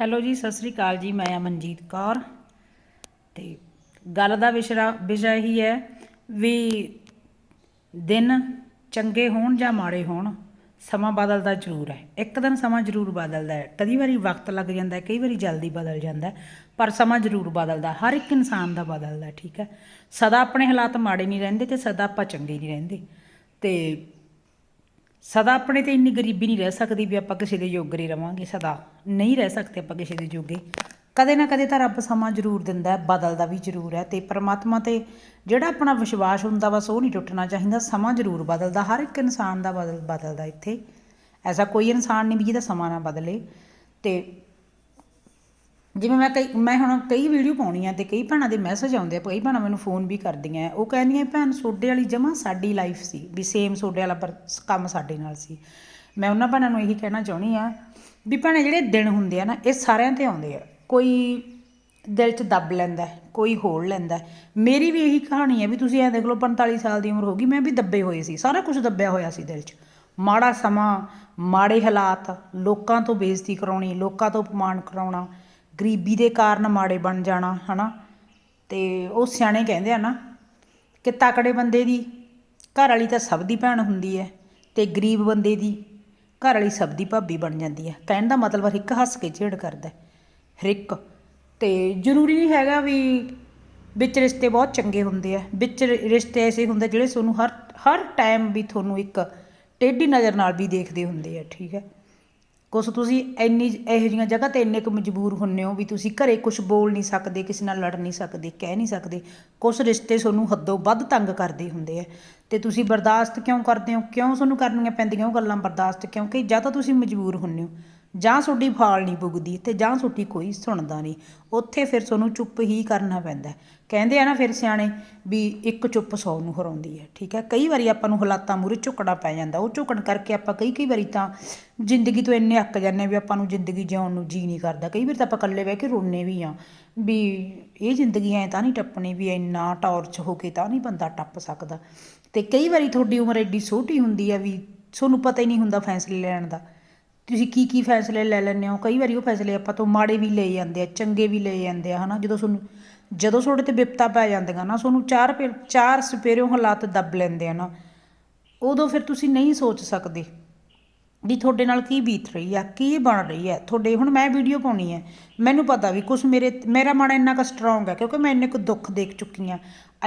Hello ਜੀ, ਸਤਿ ਸ੍ਰੀ ਅਕਾਲ ਜੀ, ਮੈਂ ਅਮਨਜੀਤ ਕੌਰ। ਤੇ ਗੱਲ ਦਾ ਵਿਸ਼ਰਾ, ਵਿਸ਼ਾ ਇਹੀ ਹੈ ਵੀ ਦਿਨ ਚੰਗੇ ਹੋਣ ਜਾਂ ਮਾੜੇ ਹੋਣ, ਸਮਾਂ ਬਦਲਦਾ ਜ਼ਰੂਰ ਹੈ। ਇੱਕ ਦਿਨ ਸਮਾਂ ਜ਼ਰੂਰ ਬਦਲਦਾ ਹੈ। ਕਈ ਵਾਰੀ ਵਕਤ ਲੱਗ ਜਾਂਦਾ ਹੈ, ਕਈ ਵਾਰੀ ਜਲਦੀ ਬਦਲ ਜਾਂਦਾ ਪਰ ਸਮਾਂ ਜ਼ਰੂਰ ਬਦਲਦਾ ਹਰ ਇੱਕ ਇਨਸਾਨ ਦਾ ਬਦਲਦਾ ਠੀਕ ਹੈ। ਸਦਾ ਆਪਣੇ ਹਾਲਾਤ ਮਾੜੇ ਨਹੀਂ ਰਹਿੰਦੇ ਤੇ ਸਦਾ ਆਪਾਂ ਚੰਗੇ ਨਹੀਂ ਰਹਿੰਦੇ। ਤੇ ਸਦਾ ਆਪਣੇ ਤੇ ਇੰਨੀ ਗਰੀਬੀ ਨਹੀਂ ਰਹਿ ਸਕਦੀ ਵੀ ਆਪਾਂ ਕਿਸੇ ਦੇ ਯੋਗਰੇ ਰਵਾਂਗੇ, ਸਦਾ ਨਹੀਂ ਰਹਿ ਸਕਦੇ ਆਪਾਂ ਕਿਸੇ ਦੇ ਜੋਗੇ। ਕਦੇ ਨਾ ਕਦੇ ਤਾਂ ਰੱਬ ਸਮਾਂ ਜ਼ਰੂਰ ਦਿੰਦਾ ਹੈ, ਬਦਲਦਾ ਵੀ ਜ਼ਰੂਰ ਹੈ ਤੇ ਪਰਮਾਤਮਾ ਤੇ ਜਿਹੜਾ ਆਪਣਾ ਵਿਸ਼ਵਾਸ ਹੁੰਦਾ ਬਸ ਉਹ ਨਹੀਂ ਟੁੱਟਣਾ ਚਾਹੀਦਾ, ਸਮਾਂ ਜ਼ਰੂਰ ਬਦਲਦਾ, ਹਰ ਇੱਕ ਇਨਸਾਨ ਦਾ ਬਦਲ ਬਦਲਦਾ ਇੱਥੇ। ਐਸਾ ਕੋਈ ਇਨਸਾਨ ਨਹੀਂ ਵੀ ਜਿਹਦਾ ਸਮਾਂ ਨਾ ਬਦਲੇ ਤੇ ਜਿਵੇਂ ਮੈਂ ਕਈ ਮੈਂ ਹੁਣ ਕਈ ਵੀਡੀਓ ਪਾਉਣੀ ਆ ਤੇ ਕਈ ਭੈਣਾਂ ਦੇ ਮੈਸੇਜ ਆਉਂਦੇ ਆ, ਕਈ ਭੈਣਾਂ ਮੈਨੂੰ ਫੋਨ ਵੀ ਕਰਦੀਆਂ ਉਹ ਕਹਿੰਦੀਆਂ, ਭੈਣ, ਸੋਡੇ ਵਾਲੀ ਜਮਾ ਸਾਡੀ ਲਾਈਫ ਸੀ, ਵੀ ਸੇਮ ਸੋਡੇ ਵਾਲਾ ਪਰ ਕੰਮ ਸਾਡੇ ਨਾਲ ਸੀ। ਮੈਂ ਉਹਨਾਂ ਭੈਣਾਂ ਨੂੰ ਇਹੀ ਕਹਿਣਾ ਚਾਹੁੰਦੀ ਆ ਵੀ ਭੈਣੇ, ਜਿਹੜੇ ਦਿਨ ਹੁੰਦੇ ਆ ਨਾ, ਇਹ ਸਾਰਿਆਂ ਤੇ ਆਉਂਦੇ ਆ। ਕੋਈ ਦਿਲ 'ਚ ਦੱਬ ਲੈਂਦਾ ਕੋਈ ਹੋੜ ਲੈਂਦਾ ਮੇਰੀ ਵੀ ਇਹੀ ਕਹਾਣੀ ਹੈ ਵੀ ਤੁਸੀਂ ਐ ਦੇਖ ਲਓ 45 ਸਾਲ ਦੀ ਉਮਰ ਹੋ ਗਈ, ਮੈਂ ਵੀ ਦੱਬੇ ਹੋਏ ਸੀ, ਸਾਰਾ ਕੁਝ ਦੱਬਿਆ ਹੋਇਆ ਸੀ ਦਿਲ 'ਚ। ਮਾੜਾ ਸਮਾਂ, ਮਾੜੇ ਹਾਲਾਤ, ਲੋਕਾਂ ਤੋਂ ਬੇਇੱਜ਼ਤੀ ਕਰਾਉਣੀ, ਲੋਕਾਂ ਤੋਂ ਅਪਮਾਨ ਕਰਾਉਣਾ ਗਰੀਬੀ ਦੇ ਕਾਰਨ ਮਾੜੇ ਬਣ ਜਾਣਾ, ਹਨਾ? ਤੇ ਉਹ ਸਿਆਣੇ ਕਹਿੰਦੇ ਆ ਨਾ ਕਿ ਤਕੜੇ ਬੰਦੇ ਦੀ ਘਰ ਵਾਲੀ ਤਾਂ ਸਭ ਦੀ ਭੈਣ ਹੁੰਦੀ ਹੈ ਤੇ ਗਰੀਬ ਬੰਦੇ ਦੀ ਘਰ ਵਾਲੀ ਸਭ ਦੀ ਭਾਬੀ ਬਣ ਜਾਂਦੀ ਹੈ। ਕਹਿਣ ਦਾ ਮਤਲਬ ਹਰ ਇੱਕ ਹੱਸ ਕੇ ਝੇੜ ਕਰਦਾ ਹਰ ਇੱਕ। ਤੇ ਜ਼ਰੂਰੀ ਨਹੀਂ ਹੈਗਾ ਵੀ ਵਿੱਚ ਰਿਸ਼ਤੇ ਬਹੁਤ ਚੰਗੇ ਹੁੰਦੇ ਆ। ਵਿੱਚ ਰਿਸ਼ਤੇ ਐਸੇ ਹੁੰਦੇ ਜਿਹੜੇ ਤੁਹਾਨੂੰ ਹਰ ਹਰ ਟਾਈਮ ਵੀ ਤੁਹਾਨੂੰ ਇੱਕ ਟੇਢੀ ਨਜ਼ਰ ਨਾਲ ਵੀ ਦੇਖਦੇ ਹੁੰਦੇ ਆ, ਠੀਕ ਹੈ? ਕੁਛ ਤੁਸੀਂ ਇੰਨੀ ਇਹੋ ਜਿਹੀਆਂ ਜਗ੍ਹਾ ਤੇ ਇੰਨੇ ਕੁ ਮਜਬੂਰ ਹੁੰਨੇ ਹੋ ਵੀ ਤੁਸੀਂ ਘਰੇ ਕੁਝ ਬੋਲ ਨਹੀਂ ਸਕਦੇ, ਕਿਸੇ ਨਾਲ ਲੜ ਨਹੀਂ ਸਕਦੇ, ਕਹਿ ਨਹੀਂ ਸਕਦੇ। ਕੁਛ ਰਿਸ਼ਤੇ ਤੁਹਾਨੂੰ ਹੱਦੋਂ ਵੱਧ ਤੰਗ ਕਰਦੇ ਹੁੰਦੇ ਆ। ਤੇ ਤੁਸੀਂ ਬਰਦਾਸ਼ਤ ਕਿਉਂ ਕਰਦੇ ਹੋ? ਕਿਉਂ ਤੁਹਾਨੂੰ ਕਰਨੀਆਂ ਪੈਂਦੀਆਂ ਉਹ ਗੱਲਾਂ ਬਰਦਾਸ਼ਤ ਕਿਉਂਕਿ ਜਾਂ ਤਾਂ ਤੁਸੀਂ ਮਜਬੂਰ ਹੁੰਨੇ ਹੋ। ਜਾਂ ਤੁਹਾਡੀ ਫਾਲ ਨਹੀਂ ਪੁੱਗਦੀ ਤੇ ਜਾਂ ਤੁਹਾਡੀ ਕੋਈ ਸੁਣਦਾ ਨਹੀਂ। ਉੱਥੇ ਫਿਰ ਤੁਹਾਨੂੰ ਚੁੱਪ ਹੀ ਕਰਨਾ ਪੈਂਦਾ ਕਹਿੰਦੇ ਆ ਨਾ ਫਿਰ ਸਿਆਣੇ ਵੀ ਇੱਕ ਚੁੱਪ ਸੌ ਨੂੰ ਹਰਾਉਂਦੀ ਹੈ, ਠੀਕ ਹੈ? ਕਈ ਵਾਰੀ ਆਪਾਂ ਨੂੰ ਹਾਲਾਤਾਂ ਮੂਹਰੇ ਝੁਕਣਾ ਪੈ ਜਾਂਦਾ। ਉਹ ਝੁਕਣ ਕਰਕੇ ਆਪਾਂ ਕਈ ਕਈ ਵਾਰੀ ਤਾਂ ਜ਼ਿੰਦਗੀ ਤੋਂ ਇੰਨੇ ਅੱਕ ਜਾਂਦੇ ਹਾਂ ਵੀ ਆਪਾਂ ਨੂੰ ਜ਼ਿੰਦਗੀ ਜਿਉਣ ਨੂੰ ਜੀ ਨਹੀਂ ਕਰਦਾ। ਕਈ ਵਾਰ ਤਾਂ ਆਪਾਂ ਇਕੱਲੇ ਬਹਿ ਕੇ ਰੋਣੇ ਵੀ ਆ ਵੀ ਇਹ ਜ਼ਿੰਦਗੀ ਐ ਤਾਂ ਨਹੀਂ ਟੱਪਣੀ ਵੀ ਇੰਨਾ ਟੌਰਚ ਹੋ ਕੇ ਤਾਂ ਨਹੀਂ ਬੰਦਾ ਟੱਪ ਸਕਦਾ। ਤੇ ਕਈ ਵਾਰੀ ਤੁਹਾਡੀ ਉਮਰ ਐਡੀ ਛੋਟੀ ਹੁੰਦੀ ਆ ਵੀ ਤੁਹਾਨੂੰ ਪਤਾ ਹੀ ਨਹੀਂ ਹੁੰਦਾ ਫੈਸਲੇ ਲੈਣ ਦਾ। ਤੁਸੀਂ ਕੀ ਕੀ ਫੈਸਲੇ ਲੈ ਲੈਂਦੇ ਹੋ? ਕਈ ਵਾਰੀ ਉਹ ਫੈਸਲੇ ਆਪਾਂ ਤੋਂ ਮਾੜੇ ਵੀ ਲਏ ਜਾਂਦੇ ਆ, ਚੰਗੇ ਵੀ ਲਏ ਜਾਂਦੇ ਆ, ਹਨਾ? ਜਦੋਂ ਤੁਹਾਨੂੰ ਜਦੋਂ ਤੁਹਾਡੇ ਤੇ ਵਿਪਤਾ ਪੈ ਜਾਂਦੀਆਂ ਨਾ, ਤੁਹਾਨੂੰ ਚਾਰ ਪੇ- ਚਾਰ ਸਪੇਰਿਓਂ ਹਾਲਾਤ ਦੱਬ ਲੈਂਦੇ ਆ ਨਾ, ਉਦੋਂ ਫਿਰ ਤੁਸੀਂ ਨਹੀਂ ਸੋਚ ਸਕਦੇ ਵੀ ਤੁਹਾਡੇ ਨਾਲ ਕੀ ਬੀਤ ਰਹੀ ਆ, ਕੀ ਬਣ ਰਹੀ ਹੈ ਤੁਹਾਡੇ ਹੁਣ ਮੈਂ ਵੀਡੀਓ ਪਾਉਣੀ ਹੈ ਮੈਨੂੰ ਪਤਾ ਵੀ ਕੁਝ ਮੇਰੇ ਮੇਰਾ ਮਨ ਇੰਨਾ ਕੁ ਸਟਰੋਂਗ ਹੈ ਕਿਉਂਕਿ ਮੈਂ ਇੰਨੇ ਕੁ ਦੁੱਖ ਦੇਖ ਚੁੱਕੀ ਆ।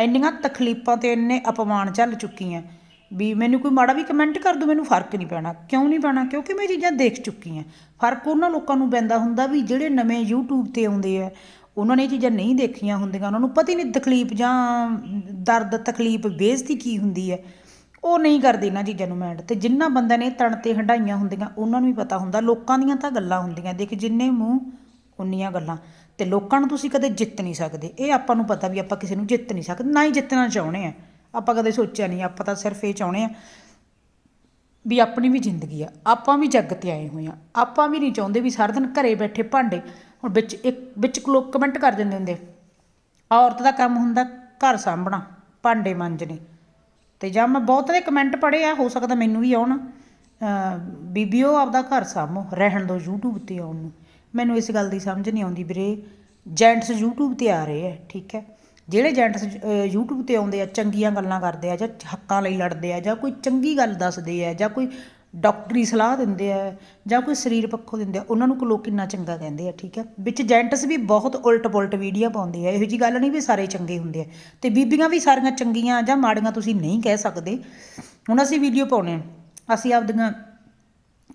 ਇੰਨੀਆਂ ਤਕਲੀਫਾਂ ਤੇ ਇੰਨੇ ਅਪਮਾਨ ਝੱਲ ਚੁੱਕੀ ਆ। ਵੀ ਮੈਨੂੰ ਕੋਈ ਮਾੜਾ ਵੀ ਕਮੈਂਟ ਕਰ ਦੋ, ਮੈਨੂੰ ਫ਼ਰਕ ਨਹੀਂ ਪੈਣਾ। ਕਿਉਂ ਨਹੀਂ ਪੈਣਾ? ਕਿਉਂਕਿ ਮੈਂ ਇਹ ਚੀਜ਼ਾਂ ਦੇਖ ਚੁੱਕੀ ਹਾਂ ਫ਼ਰਕ ਉਹਨਾਂ ਲੋਕਾਂ ਨੂੰ ਪੈਂਦਾ ਹੁੰਦਾ ਵੀ ਜਿਹੜੇ ਨਵੇਂ YouTube ਤੇ ਆਉਂਦੇ ਆ, ਉਹਨਾਂ ਨੇ ਇਹ ਚੀਜ਼ਾਂ ਨਹੀਂ ਦੇਖੀਆਂ ਹੁੰਦੀਆਂ। ਉਹਨਾਂ ਨੂੰ ਪਤਾ ਹੀ ਨਹੀਂ ਤਕਲੀਫ ਜਾਂ ਦਰਦ, ਤਕਲੀਫ, ਬੇਇੱਜ਼ਤੀ ਕੀ ਹੁੰਦੀ ਹੈ ਉਹ ਨਹੀਂ ਕਰਦੇ ਇਹਨਾਂ ਚੀਜ਼ਾਂ ਨੂੰ ਮੈਂਡ ਤੇ ਜਿੰਨਾ ਬੰਦਿਆਂ ਨੇ ਤਣ ਤੇ ਹੰਡਾਈਆਂ ਹੁੰਦੀਆਂ, ਉਹਨਾਂ ਨੂੰ ਵੀ ਪਤਾ ਹੁੰਦਾ। ਲੋਕਾਂ ਦੀਆਂ ਤਾਂ ਗੱਲਾਂ ਹੁੰਦੀਆਂ। ਦੇਖ, ਜਿੰਨੇ ਮੂੰਹ, ਉਨੀਆਂ ਗੱਲਾਂ। ਤੇ ਲੋਕਾਂ ਨੂੰ ਤੁਸੀਂ ਕਦੇ ਜਿੱਤ ਨਹੀਂ ਸਕਦੇ। ਇਹ ਆਪਾਂ ਨੂੰ ਪਤਾ ਵੀ ਆਪਾਂ ਕਿਸੇ ਨੂੰ ਜਿੱਤ ਨਹੀਂ ਸਕਦੇ। ਨਾ ਹੀ ਜਿੱਤਣਾ ਚਾਹੁੰਦੇ ਆ। ਆਪਾਂ ਕਦੇ ਸੋਚਿਆ ਨਹੀਂ, ਆਪਾਂ ਤਾਂ ਸਿਰਫ ਇਹ ਚਾਹੁੰਦੇ ਆ ਵੀ ਆਪਣੀ ਵੀ ਜ਼ਿੰਦਗੀ ਆ, ਆਪਾਂ ਵੀ ਜੱਗ ਤੇ ਆਏ ਹੋਏ ਆ ਆਪਾਂ ਵੀ ਨਹੀਂ ਚਾਹੁੰਦੇ ਵੀ ਸਾਰਾ ਦਿਨ ਘਰੇ ਬੈਠੇ ਭਾਂਡੇ ਹੁਣ ਵਿੱਚ ਇੱਕ, ਵਿੱਚ ਲੋਕ ਕਮੈਂਟ ਕਰ ਦਿੰਦੇ ਹੁੰਦੇ। ਔਰਤ ਦਾ ਕੰਮ ਹੁੰਦਾ ਘਰ ਸਾਂਭਣਾ, ਭਾਂਡੇ ਮਾਂਜਣੇ। ਤੇ ਜਾਂ ਮੈਂ ਬਹੁਤ ਦੇ ਕਮੈਂਟ ਪੜ੍ਹੇ ਆ, ਹੋ ਸਕਦਾ ਮੈਨੂੰ ਵੀ ਆਉਣ। ਅਹ ਬੀਬੀਓ ਆਪਦਾ ਘਰ ਸਾਂਭੋ, ਰਹਿਣ ਦੋ YouTube ਤੇ ਆਉਣ ਨੂੰ। ਮੈਨੂੰ ਇਸ ਗੱਲ ਦੀ ਸਮਝ ਨਹੀਂ ਆਉਂਦੀ ਵੀਰੇ ਜੈਂਟਸ YouTube ਤੇ ਆ ਰਹੇ ਆ, ਠੀਕ ਹੈ। ਜਿਹੜੇ ਜੈਂਟਸ YouTube ਤੇ ਆਉਂਦੇ ਆ, ਚੰਗੀਆਂ ਗੱਲਾਂ ਕਰਦੇ ਆ, ਜਾਂ ਹੱਕਾਂ ਲਈ ਲੜਦੇ ਆ, ਜਾਂ ਕੋਈ ਚੰਗੀ ਗੱਲ ਦੱਸਦੇ ਆ, ਜਾਂ ਕੋਈ ਡਾਕਟਰੀ ਸਲਾਹ ਦਿੰਦੇ ਆ, ਜਾਂ ਕੋਈ ਸਰੀਰ ਪੱਖੋਂ ਦਿੰਦੇ ਆ, ਉਹਨਾਂ ਨੂੰ ਲੋਕ ਕਿੰਨਾ ਚੰਗਾ ਕਹਿੰਦੇ ਆ, ਠੀਕ ਹੈ ਵਿੱਚ ਜੈਂਟਸ ਵੀ ਬਹੁਤ ਉਲਟ ਪੁਲਟ ਵੀਡੀਓ ਪਾਉਂਦੇ ਆ, ਇਹੋ ਜੀ ਗੱਲ ਨਹੀਂ ਵੀ ਸਾਰੇ ਚੰਗੇ ਹੁੰਦੇ ਆ। ਤੇ ਬੀਬੀਆਂ ਵੀ ਸਾਰੀਆਂ ਚੰਗੀਆਂ ਜਾਂ ਮਾੜੀਆਂ ਤੁਸੀਂ ਨਹੀਂ ਕਹਿ ਸਕਦੇ। ਹੁਣ ਅਸੀਂ ਵੀਡੀਓ ਪਾਉਣੇ ਆ ਅਸੀਂ ਆਪਦੀਆਂ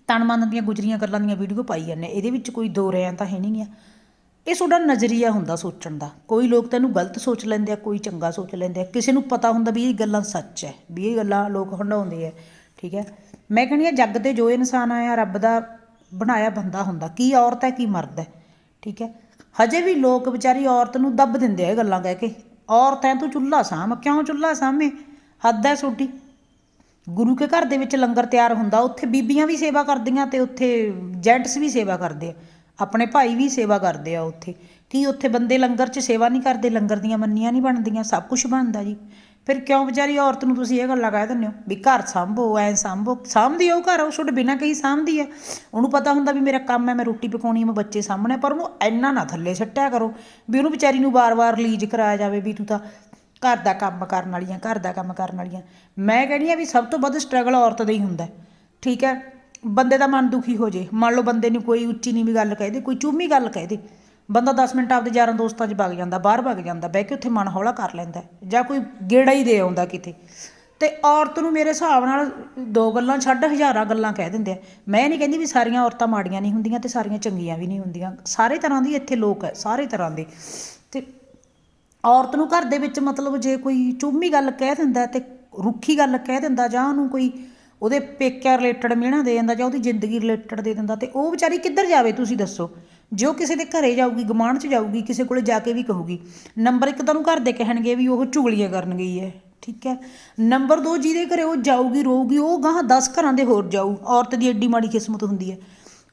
ਤਨ ਮਨ ਦੀਆਂ ਗੁਜਰੀਆਂ ਗੱਲਾਂ ਦੀਆਂ ਵੀਡੀਓ ਪਾਈ ਜਾਂਦੇ ਹਾਂ। ਇਹਦੇ ਵਿੱਚ ਕੋਈ ਦੋ ਰਿਆਂ ਤਾਂ ਹੈ ਨਹੀਂ ਆ। ਇਹ ਤੁਹਾਡਾ ਨਜ਼ਰੀਆ ਹੁੰਦਾ ਸੋਚਣ ਦਾ। ਕੋਈ ਲੋਕ ਤੈਨੂੰ ਗਲਤ ਸੋਚ ਲੈਂਦੇ ਆ, ਕੋਈ ਚੰਗਾ ਸੋਚ ਲੈਂਦੇ ਆ। ਕਿਸੇ ਨੂੰ ਪਤਾ ਹੁੰਦਾ ਵੀ ਇਹ ਗੱਲਾਂ ਸੱਚ ਹੈ ਵੀ ਇਹ ਗੱਲਾਂ ਲੋਕ ਹੰਡਾਉਂਦੇ ਆ ਠੀਕ ਹੈ ਮੈਂ ਕਹਿੰਦੀ ਆ, ਜੱਗ ਤੇ ਜੋ ਇਨਸਾਨ ਆਇਆ ਰੱਬ ਦਾ ਬਣਾਇਆ ਬੰਦਾ ਹੁੰਦਾ, ਕੀ ਔਰਤ ਹੈ ਕੀ ਮਰਦ ਹੈ ਠੀਕ ਹੈ ਹਜੇ ਵੀ ਲੋਕ ਵਿਚਾਰੀ ਔਰਤ ਨੂੰ ਦੱਬ ਦਿੰਦੇ ਆ ਇਹ ਗੱਲਾਂ ਕਹਿ ਕੇ। ਔਰਤ ਐ, ਤੂੰ ਚੁੱਲ੍ਹਾ ਸਾਂਭ, ਕਿਉਂ ਚੁੱਲ੍ਹਾ ਸਾਂਭੇ? ਹੱਦ ਹੈ ਛੋਟੀ। ਗੁਰੂ ਕੇ ਘਰ ਦੇ ਵਿੱਚ ਲੰਗਰ ਤਿਆਰ ਹੁੰਦਾ, ਉੱਥੇ ਬੀਬੀਆਂ ਵੀ ਸੇਵਾ ਕਰਦੀਆਂ ਤੇ ਉੱਥੇ ਜੈਂਟਸ ਵੀ ਸੇਵਾ ਕਰਦੇ ਆ। ਆਪਣੇ ਭਾਈ ਵੀ ਸੇਵਾ ਕਰਦੇ ਆ ਉੱਥੇ। ਕੀ ਉੱਥੇ ਬੰਦੇ ਲੰਗਰ 'ਚ ਸੇਵਾ ਨਹੀਂ ਕਰਦੇ? ਲੰਗਰ ਦੀਆਂ ਮੰਨੀਆਂ ਨਹੀਂ ਬਣਦੀਆਂ, ਸਭ ਕੁਝ ਬਣਦਾ ਜੀ। ਫਿਰ ਕਿਉਂ ਵਿਚਾਰੀ ਔਰਤ ਨੂੰ ਤੁਸੀਂ ਇਹ ਗੱਲਾਂ ਕਹਿ ਦਿੰਦੇ ਹੋ? ਵੀ ਘਰ ਸੰਭੋ, ਐ ਸੰਭੋ। ਸਾਂਭਦੀ ਆ ਉਹ ਘਰ, ਉਹ ਛੋਟ ਬਿਨਾਂ ਕਹੀ ਸਾਂਭਦੀ ਆ। ਉਹਨੂੰ ਪਤਾ ਹੁੰਦਾ ਵੀ ਮੇਰਾ ਕੰਮ ਹੈ, ਮੈਂ ਰੋਟੀ ਪਕਾਉਣੀ ਹੈ ਮੈਂ ਬੱਚੇ ਸਾਹਮਣੇ ਪਰ ਉਹਨੂੰ ਇੰਨਾ ਨਾ ਥੱਲੇ ਸੱਟਿਆ ਕਰੋ ਵੀ ਉਹਨੂੰ ਵਿਚਾਰੀ ਨੂੰ ਵਾਰ-ਵਾਰ ਲੀਜ ਕਰਾਇਆ ਜਾਵੇ ਵੀ ਤੂੰ ਤਾਂ ਘਰ ਦਾ ਕੰਮ ਕਰਨ ਵਾਲੀਆਂ ਘਰ ਦਾ ਕੰਮ ਕਰਨ ਵਾਲੀਆਂ ਮੈਂ ਕਹਿੰਦੀ ਆ ਵੀ ਸਭ ਤੋਂ ਵੱਧ ਸਟਰਗਲ ਔਰਤ ਦਾ ਹੀ ਹੁੰਦਾ। ਠੀਕ ਹੈ? ਬੰਦੇ ਦਾ ਮਨ ਦੁਖੀ ਹੋ ਜੇ। ਮੰਨ ਲਓ ਬੰਦੇ ਨੂੰ ਕੋਈ ਉੱਚੀ ਨੀਵੀਂ ਗੱਲ ਕਹਿ ਦੇ, ਕੋਈ ਚੂਮੀ ਗੱਲ ਕਹਿ ਦੇ। ਬੰਦਾ 10 ਮਿੰਟ ਆਪਦੇ ਯਾਰਾਂ ਦੋਸਤਾਂ 'ਚ ਵਗ ਜਾਂਦਾ, ਬਾਹਰ ਵਗ ਜਾਂਦਾ, ਬਹਿ ਕੇ ਉੱਥੇ ਮਨ ਹੌਲਾ ਕਰ ਲੈਂਦਾ ਜਾਂ ਕੋਈ ਗੇੜਾ ਹੀ ਦੇ ਆਉਂਦਾ ਕਿਤੇ। ਤੇ ਔਰਤ ਨੂੰ ਮੇਰੇ ਹਿਸਾਬ ਨਾਲ ਦੋ ਗੱਲਾਂ ਛੱਡ ਹਜ਼ਾਰਾਂ ਗੱਲਾਂ ਕਹਿ ਦਿੰਦੇ ਆ। ਮੈਂ ਨਹੀਂ ਕਹਿੰਦੀ ਵੀ ਸਾਰੀਆਂ ਔਰਤਾਂ ਮਾੜੀਆਂ ਨਹੀਂ ਹੁੰਦੀਆਂ ਤੇ ਸਾਰੀਆਂ ਚੰਗੀਆਂ ਵੀ ਨਹੀਂ ਹੁੰਦੀਆਂ। ਸਾਰੇ ਤਰ੍ਹਾਂ ਦੀ ਇੱਥੇ ਲੋਕ ਹੈ, ਸਾਰੇ ਤਰ੍ਹਾਂ ਦੇ। ਤੇ ਔਰਤ ਨੂੰ ਘਰ ਦੇ ਵਿੱਚ ਮਤਲਬ ਜੇ ਕੋਈ ਚੁੰਮੀ ਗੱਲ ਕਹਿ ਦਿੰਦਾ ਤੇ ਰੁੱਖੀ ਗੱਲ ਕਹਿ ਦਿੰਦਾ ਜਾਂ ਉਹਨੂੰ ਕੋਈ ਉਹਦੇ ਪੇਕਿਆਂ ਰਿਲੇਟਡ ਮਿਹਣਾ ਦੇ ਦਿੰਦਾ ਜਾਂ ਉਹਦੀ ਜ਼ਿੰਦਗੀ ਰਿਲੇਟਡ ਦੇ ਦਿੰਦਾ ਤੇ ਉਹ ਵਿਚਾਰੀ ਕਿੱਧਰ ਜਾਵੇ ਤੁਸੀਂ ਦੱਸੋ? ਜੋ ਕਿਸੇ ਦੇ ਘਰੇ ਜਾਊਗੀ ਗਮਾਂਡ 'ਚ ਜਾਊਗੀ, ਕਿਸੇ ਕੋਲੇ ਜਾ ਕੇ ਵੀ ਕਹੂਗੀ ਨੰਬਰ ਇੱਕ ਤਾਂ ਉਹਨੂੰ ਘਰ ਦੇ ਕਹਿਣਗੇ ਵੀ ਉਹ ਚੁਗਲੀਆਂ ਕਰਨ ਗਈ ਹੈ, ਠੀਕ ਹੈ? ਨੰਬਰ 2 ਜਿਹਦੇ ਘਰੇ ਉਹ ਜਾਊਗੀ, ਰੋਊਗੀ, ਉਹ ਗਾਹਾਂ 10 ਘਰਾਂ ਦੇ ਹੋਰ ਜਾਊ, ਔਰਤ ਦੀ ਐਡੀ ਮਾੜੀ ਕਿਸਮਤ ਹੁੰਦੀ ਹੈ।